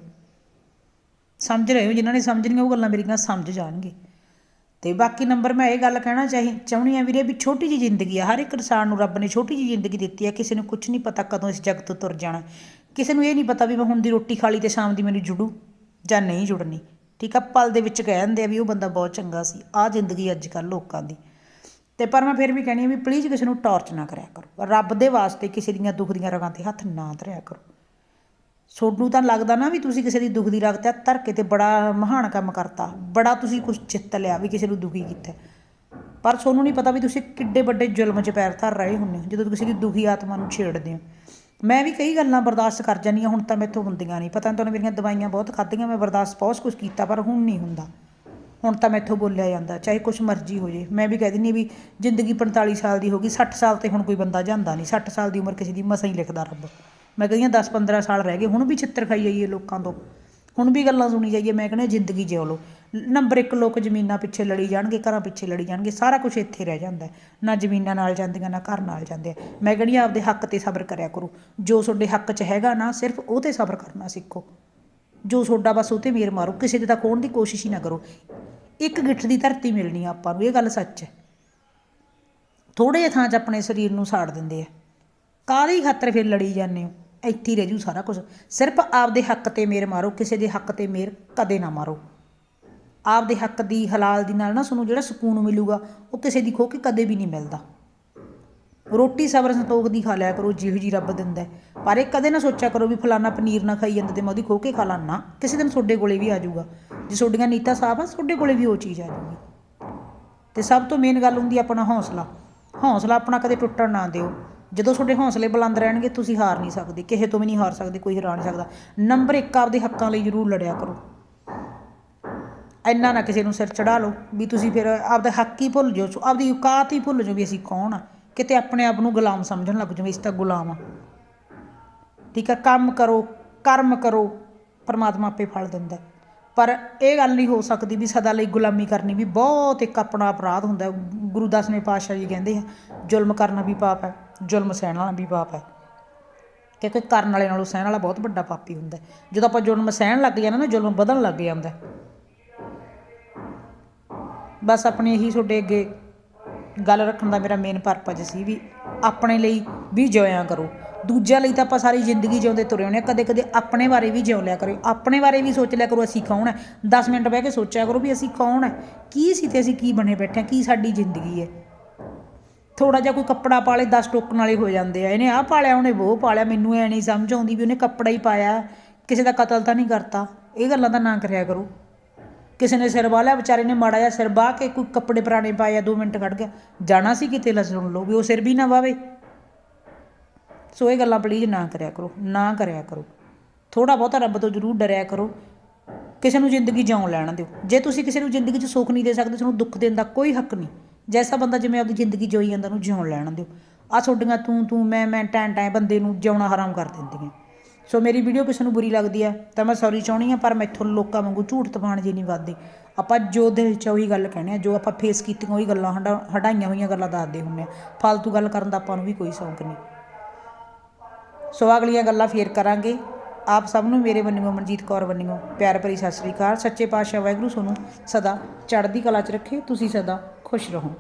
ਸਮਝ ਰਹੇ ਹੋ? ਜਿਨ੍ਹਾਂ ਨੇ ਸਮਝਣੀਆਂ ਉਹ ਗੱਲਾਂ ਮੇਰੀਆਂ ਸਮਝ ਜਾਣਗੇ। ਤੇ ਬਾਕੀ ਨੰਬਰ ਮੈਂ ਇਹ ਗੱਲ ਕਹਿਣਾ ਚਾਹੀ, ਚਾਹੁੰਦੀ ਆ ਵੀਰੇ ਵੀ ਛੋਟੀ ਜੀ ਜ਼ਿੰਦਗੀ ਆ। ਹਰ ਇੱਕ ਇਨਸਾਨ ਨੂੰ ਰੱਬ ਨੇ ਛੋਟੀ ਜੀ ਜ਼ਿੰਦਗੀ ਦਿੱਤੀ ਆ, ਕਿਸੇ ਨੂੰ ਕੁਝ ਨਹੀਂ ਪਤਾ ਕਦੋਂ ਇਸ ਜਗਤ ਤੋਂ ਤੁਰ ਜਾਣਾ। ਕਿਸੇ ਨੂੰ ਇਹ ਨਹੀਂ ਪਤਾ ਵੀ ਮੈਂ ਹੁਣ ਦੀ ਰੋਟੀ ਖਾ ਲਈ ਤੇ ਸ਼ਾਮ ਦੀ ਮੈਨੂੰ ਜੁੜੂ ਜਾਂ ਨਹੀਂ ਜੁੜਨੀ। ਠੀਕ ਆ, ਪਲ ਦੇ ਵਿੱਚ ਕਹਿ ਦਿੰਦੇ ਆ ਵੀ ਉਹ ਬੰਦਾ ਬਹੁਤ ਚੰਗਾ ਸੀ ਆ ਜ਼ਿੰਦਗੀ ਅੱਜ ਕੱਲ੍ਹ ਲੋਕਾਂ ਦੀ। ਤੇ ਪਰ ਮੈਂ ਫਿਰ ਵੀ ਕਹਿੰਦੀ ਆ ਵੀ ਪਲੀਜ਼ ਕਿਸੇ ਨੂੰ ਟਾਰਚ ਨਾ ਕਰਿਆ ਕਰੋ। ਰੱਬ ਦੇ ਵਾਸਤੇ ਕਿਸੇ ਦੀਆਂ ਦੁੱਖ ਦੀਆਂ ਰਗਾਂ ਤੇ ਹੱਥ ਨਾ ਧਰਿਆ ਕਰੋ। ਸੋਨੂੰ ਤਾਂ ਲੱਗਦਾ ਨਾ ਵੀ ਤੁਸੀਂ ਕਿਸੇ ਦੀ ਦੁੱਖ ਦੀ ਰਗ ਤੇ ਧਰ ਕੇ ਤੇ ਬੜਾ ਮਹਾਨ ਕੰਮ ਕਰਤਾ, ਬੜਾ ਤੁਸੀਂ ਕੁਝ ਚਿੱਤ ਲਿਆ ਵੀ ਕਿਸੇ ਨੂੰ ਦੁਖੀ ਕੀਤਾ। ਪਰ ਸੋਨੂੰ ਨਹੀਂ ਪਤਾ ਵੀ ਤੁਸੀਂ ਕਿੱਡੇ ਵੱਡੇ ਜ਼ੁਲਮ 'ਚ ਪੈਰ ਧਰ ਰਹੇ ਹੁੰਦੇ ਹੋ, ਜਦੋਂ ਕਿਸੇ ਦੀ ਦੁਖੀ ਆਤਮਾ ਨੂੰ ਛੇੜਦੇ ਹੋ। ਮੈਂ ਵੀ ਕਈ ਗੱਲਾਂ ਬਰਦਾਸ਼ਤ ਕਰ ਜਾਂਦੀ ਹਾਂ, ਹੁਣ ਤਾਂ ਮੈਥੋਂ ਹੁੰਦੀਆਂ ਨਹੀਂ। ਪਤਾ ਨਹੀਂ ਤੁਹਾਨੂੰ ਮੇਰੀਆਂ ਦਵਾਈਆਂ ਬਹੁਤ ਖਾਧੀਆਂ, ਮੈਂ ਬਰਦਾਸ਼ਤ ਬਹੁਤ ਕੁਝ ਕੀਤਾ, ਪਰ ਹੁਣ ਨਹੀਂ ਹੁੰਦਾ। ਹੁਣ ਤਾਂ ਮੈਥੋਂ ਬੋਲਿਆ ਜਾਂਦਾ, ਚਾਹੇ ਕੁਛ ਮਰਜ਼ੀ ਹੋ ਜੇ। ਮੈਂ ਵੀ ਕਹਿ ਦਿੰਦੀ ਵੀ ਜ਼ਿੰਦਗੀ 45 ਸਾਲ ਦੀ ਹੋ ਗਈ 60 ਸਾਲ ਤੇ ਹੁਣ ਕੋਈ ਬੰਦਾ ਜਾਂਦਾ ਨਹੀਂ। 60 ਸਾਲ ਦੀ ਉਮਰ ਕਿਸੇ ਦੀ ਮਸਾਂ ਹੀ ਲਿਖਦਾ, ਰੱਬ। ਮੈਂ ਕਹਿੰਦੀ ਹਾਂ 10 15 ਸਾਲ ਰਹਿ ਗਏ, ਹੁਣ ਵੀ ਛਿੱਤਰ ਖਾਈ ਜਾਈਏ ਲੋਕਾਂ ਤੋਂ। ਹੁਣ ਵੀ ਗੱਲਾਂ ਸੁਣੀ ਜਾਈਏ, ਮੈਂ ਕਹਿੰਦਾ ਜ਼ਿੰਦਗੀ ਜਿਉ ਲਓ। ਨੰਬਰ 1 ਲੋਕ ਜ਼ਮੀਨਾਂ ਪਿੱਛੇ ਲੜੀ ਜਾਣਗੇ, ਘਰਾਂ ਪਿੱਛੇ ਲੜੀ ਜਾਣਗੇ, ਸਾਰਾ ਕੁਝ ਇੱਥੇ ਰਹਿ ਜਾਂਦਾ ਨਾ ਜ਼ਮੀਨਾਂ ਨਾਲ ਜਾਂਦੀਆਂ, ਨਾ ਘਰ ਨਾਲ ਜਾਂਦੇ ਆ। ਮੈਂ ਕਹਿੰਦੀ ਹਾਂ ਆਪਦੇ ਹੱਕ ਤੇ ਸਬਰ ਕਰਿਆ ਕਰੋ। ਜੋ ਤੁਹਾਡੇ ਹੱਕ 'ਚ ਹੈਗਾ ਨਾ, ਸਿਰਫ ਉਹ ਤੇ ਸਬਰ ਕਰਨਾ ਸਿੱਖੋ। ਜੋ ਤੁਹਾਡਾ ਬਸ ਉਹ ਤੇ ਮੇਰ ਮਾਰੋ। ਕਿਸੇ ਦੇ ਤਾਂ ਖੋਣ ਦੀ ਕੋਸ਼ਿਸ਼ ਹੀ ਨਾ ਕਰੋ। ਇੱਕ ਗਿੱਠ ਦੀ ਧਰਤੀ ਮਿਲਣੀ ਆ ਆਪਾਂ ਨੂੰ, ਇਹ ਗੱਲ ਸੱਚ ਹੈ। ਥੋੜੇ ਥਾਂ 'ਚ ਆਪਣੇ ਸਰੀਰ ਨੂੰ ਸਾੜ ਦਿੰਦੇ ਆ। ਕਾਹਦੀ ਖਾਤਰ ਫਿਰ ਲੜੀ ਜਾਂਦੇ ਹੋ? ਇੱਥੇ ਹੀ ਰਹਿ ਜੂ ਸਾਰਾ ਕੁਝ ਸਿਰਫ ਆਪਦੇ ਹੱਕ ਤੇ ਮੇਰ ਮਾਰੋ, ਕਿਸੇ ਦੇ ਹੱਕ ਤੇ ਮੇਰ ਕਦੇ ਨਾ ਮਾਰੋ। ਆਪਦੇ ਹੱਕ ਦੀ ਹਲਾਲ ਦੀ ਨਾਲ ਨਾ ਤੁਹਾਨੂੰ ਜਿਹੜਾ ਸਕੂਨ ਮਿਲੂਗਾ, ਉਹ ਕਿਸੇ ਦੀ ਖੋ ਕੇ ਕਦੇ ਵੀ ਨਹੀਂ ਮਿਲਦਾ। ਰੋਟੀ ਸਬਰ ਸੰਤੋਖ ਦੀ ਖਾ ਲਿਆ ਕਰੋ, ਜਿਹੋ ਜੀ ਰੱਬ ਦਿੰਦਾ ਪਰ ਇਹ ਕਦੇ ਨਾ ਸੋਚਿਆ ਕਰੋ ਵੀ ਫਲਾਨਾ ਪਨੀਰ ਨਾ ਖਾਈ ਜਾਂਦਾ ਤੇ ਮੈਂ ਉਹਦੀ ਖੋ ਕੇ ਖਾ ਲਾਂ। ਨਾ, ਕਿਸੇ ਦਿਨ ਤੁਹਾਡੇ ਕੋਲੇ ਵੀ ਆ ਜਾਊਗਾ। ਜੇ ਤੁਹਾਡੀਆਂ ਨੀਤਾਂ ਸਾਫ਼ ਆ, ਤੁਹਾਡੇ ਕੋਲੇ ਵੀ ਉਹ ਚੀਜ਼ ਆ ਜਾਊਗੀ। ਤੇ ਸਭ ਤੋਂ ਮੇਨ ਗੱਲ ਹੁੰਦੀ ਆਪਣਾ ਹੌਸਲਾ। ਹੌਸਲਾ ਆਪਣਾ ਕਦੇ ਟੁੱਟਣ ਨਾ ਦਿਓ। ਜਦੋਂ ਤੁਹਾਡੇ ਹੌਸਲੇ ਬੁਲੰਦ ਰਹਿਣਗੇ, ਤੁਸੀਂ ਹਾਰ ਨਹੀਂ ਸਕਦੇ, ਕਿਸੇ ਤੋਂ ਵੀ ਨਹੀਂ ਹਾਰ ਸਕਦੇ, ਕੋਈ ਹਰਾ ਨਹੀਂ ਸਕਦਾ। ਨੰਬਰ 1 ਆਪਦੇ ਹੱਕਾਂ ਲਈ ਜ਼ਰੂਰ ਲੜਿਆ ਕਰੋ। ਇੰਨਾ ਨਾ ਕਿਸੇ ਨੂੰ ਸਿਰ ਚੜਾ ਲਓ ਵੀ ਤੁਸੀਂ ਫਿਰ ਆਪਦਾ ਹੱਕ ਹੀ ਭੁੱਲ ਜਾਓ, ਆਪਦੀ ਔਕਾਤ ਹੀ ਭੁੱਲ ਜਾਓ ਵੀ ਅਸੀਂ ਕੌਣ ਆ। ਕਿਤੇ ਆਪਣੇ ਆਪ ਨੂੰ ਗੁਲਾਮ ਸਮਝਣ ਲੱਗ ਜਾਓ ਵੀ ਅਸੀਂ ਤਾਂ ਗੁਲਾਮ ਆ। ਠੀਕ ਆ, ਕੰਮ ਕਰੋ, ਕਰਮ ਕਰੋ, ਪਰਮਾਤਮਾ ਆਪੇ ਫਲ ਦਿੰਦਾ। ਪਰ ਇਹ ਗੱਲ ਨਹੀਂ ਹੋ ਸਕਦੀ ਵੀ ਸਦਾ ਲਈ ਗੁਲਾਮੀ ਕਰਨੀ ਵੀ ਬਹੁਤ ਇੱਕ ਆਪਣਾ ਅਪਰਾਧ ਹੁੰਦਾ ਗੁਰੂ ਦਸਵੇਂ ਪਾਤਸ਼ਾਹ ਜੀ ਕਹਿੰਦੇ ਆ, ਜ਼ੁਲਮ ਕਰਨਾ ਵੀ ਪਾਪ ਹੈ, ਜ਼ੁਲਮ ਸਹਿਣ ਵਾਲਾ ਵੀ ਪਾਪ ਹੈ। ਕਿਉਂਕਿ ਕਰਨ ਵਾਲੇ ਨਾਲੋਂ ਸਹਿਣ ਵਾਲਾ ਬਹੁਤ ਵੱਡਾ ਪਾਪੀ ਹੁੰਦਾ ਜਦੋਂ ਆਪਾਂ ਜ਼ੁਲਮ ਸਹਿਣ ਲੱਗ ਜਾਂਦੇ ਨਾ ਜ਼ੁਲਮ ਵਧਣ ਲੱਗ ਜਾਂਦਾ ਬਸ ਆਪਣੇ ਇਹੀ ਤੁਹਾਡੇ ਅੱਗੇ ਗੱਲ ਰੱਖਣ ਦਾ ਮੇਰਾ ਮੇਨ ਪਰਪਸ ਸੀ ਵੀ ਆਪਣੇ ਲਈ ਵੀ ਜਿਉਇਆ ਕਰੋ। ਦੂਜਿਆਂ ਲਈ ਤਾਂ ਆਪਾਂ ਸਾਰੀ ਜ਼ਿੰਦਗੀ ਜਿਉਂਦੇ ਤੁਰੇ ਹੁੰਦੇ ਹਾਂ। ਕਦੇ ਕਦੇ ਆਪਣੇ ਬਾਰੇ ਵੀ ਜਿਉ ਲਿਆ ਕਰੋ ਆਪਣੇ ਬਾਰੇ ਵੀ ਸੋਚ ਲਿਆ ਕਰੋ, ਅਸੀਂ ਕੌਣ ਹੈ? 10 ਮਿੰਟ ਬਹਿ ਕੇ ਸੋਚਿਆ ਕਰੋ ਵੀ ਅਸੀਂ ਕੌਣ ਹੈ? ਕੀ ਸੀ ਤੇ ਅਸੀਂ ਕੀ ਬਣੇ ਬੈਠੇ ਹਾਂ? ਕੀ ਸਾਡੀ ਜ਼ਿੰਦਗੀ ਹੈ? ਥੋੜਾ ਜਿਹਾ ਕੋਈ ਕੱਪੜਾ ਪਾ ਲੇ 10 ਟੋਕਣ ਵਾਲੇ ਹੋ ਜਾਂਦੇ ਆ। ਇਹਨੇ ਆਹ ਪਾਲਿਆ ਉਹਨੇ ਉਹ ਪਾਲਿਆ ਮੈਨੂੰ ਐ ਨਹੀਂ ਸਮਝ ਆਉਂਦੀ ਵੀ ਉਹਨੇ ਕੱਪੜਾ ਹੀ ਪਾਇਆ। ਕਿਸੇ ਦਾ ਕਤਲ ਤਾਂ ਨਹੀਂ ਕਰਤਾ। ਇਹ ਗੱਲਾਂ ਤਾਂ ਨਾ ਕਰਿਆ ਕਰੋ। ਕਿਸੇ ਨੇ ਸਿਰ ਵਾਹ ਲਿਆ, ਵਿਚਾਰੇ ਨੇ ਮਾੜਾ ਜਿਹਾ ਸਿਰ ਬਾਹ ਕੇ ਕੋਈ ਕੱਪੜੇ ਪੁਰਾਣੇ ਪਾਏ ਆ 2 ਮਿੰਟ ਕੱਢ ਗਿਆ। ਜਾਣਾ ਸੀ ਕਿਤੇ ਲੈ ਸੁਣ ਲਓ ਵੀ ਉਹ ਸਿਰ ਵੀ ਨਾ ਵਾਵੇ। ਸੋ ਇਹ ਗੱਲਾਂ ਪਲੀਜ਼ ਨਾ ਕਰਿਆ ਕਰੋ, ਨਾ ਕਰਿਆ ਕਰੋ। ਥੋੜਾ ਬਹੁਤਾ ਰੱਬ ਤੋਂ ਜ਼ਰੂਰ ਡਰਿਆ ਕਰੋ। ਕਿਸੇ ਨੂੰ ਜ਼ਿੰਦਗੀ ਜਿਉਣ ਲੈਣ ਦਿਓ। ਜੇ ਤੁਸੀਂ ਕਿਸੇ ਨੂੰ ਜ਼ਿੰਦਗੀ 'ਚ ਸੁੱਖ ਨਹੀਂ ਦੇ ਸਕਦੇ, ਤੁਹਾਨੂੰ ਦੁੱਖ ਦੇਣ ਦਾ ਕੋਈ ਹੱਕ ਨਹੀਂ। ਜੈਸਾ ਬੰਦਾ ਜਿਵੇਂ ਆਪਦੀ ਜ਼ਿੰਦਗੀ ਜਿਉਈ ਜਾਂਦਾ, ਉਹਨੂੰ ਜਿਉਣ ਲੈਣ ਦਿਓ। ਆ ਤੁਹਾਡੀਆਂ ਤੂੰ ਤੂੰ ਮੈਂ ਮੈਂ ਟੈਂ ਟੈਂ ਬੰਦੇ ਨੂੰ ਜਿਉਣਾ ਹਰਾਮ ਕਰ ਦਿੰਦੀਆਂ। ਸੋ ਮੇਰੀ ਵੀਡੀਓ ਕਿਸੇ ਨੂੰ ਬੁਰੀ ਲੱਗਦੀ ਹੈ ਤਾਂ ਮੈਂ ਸੌਰੀ ਚਾਹਣੀ ਆ, ਪਰ ਮੈਥੋਂ ਲੋਕਾਂ ਵਾਂਗੂ ਝੂਠ ਤਪਾਣ ਜੀ ਨਹੀਂ ਵੱਧਦੇ। ਆਪਾਂ ਜੋ ਦਿਲ 'ਚ ਉਹੀ ਗੱਲ ਕਹਿੰਦੇ ਆ, ਜੋ ਆਪਾਂ ਫੇਸ ਕੀਤੀਆਂ ਉਹੀ ਗੱਲਾਂ ਹੰਡਾ, ਹਟਾਈਆਂ ਹੋਈਆਂ ਗੱਲਾਂ ਦੱਸਦੇ ਹੁੰਦੇ ਆ। ਫालतू ਗੱਲ ਕਰਨ ਦਾ ਆਪਾਂ ਨੂੰ ਵੀ ਕੋਈ ਸ਼ੌਂਕ ਨਹੀਂ। ਸੋ ਅਗਲੀਆਂ ਗੱਲਾਂ ਫੇਰ ਕਰਾਂਗੇ। ਆਪ ਸਭ ਨੂੰ, ਮੇਰੇ ਵੱਲੋਂ, ਮਨਜੀਤ ਕੌਰ ਵੱਲੋਂ, ਪਿਆਰ ਭਰੀ ਸਤਿ ਸ੍ਰੀ ਅਕਾਲ। ਸੱਚੇ ਪਾਤਸ਼ਾਹ ਵਾਹਿਗੁਰੂ, ਸੋਨੂੰ ਸਦਾ ਚੜ੍ਹਦੀ ਕਲਾ 'ਚ ਰੱਖੇ, ਤੁਸੀਂ ਸਦਾ ਖੁਸ਼ ਰਹੋ।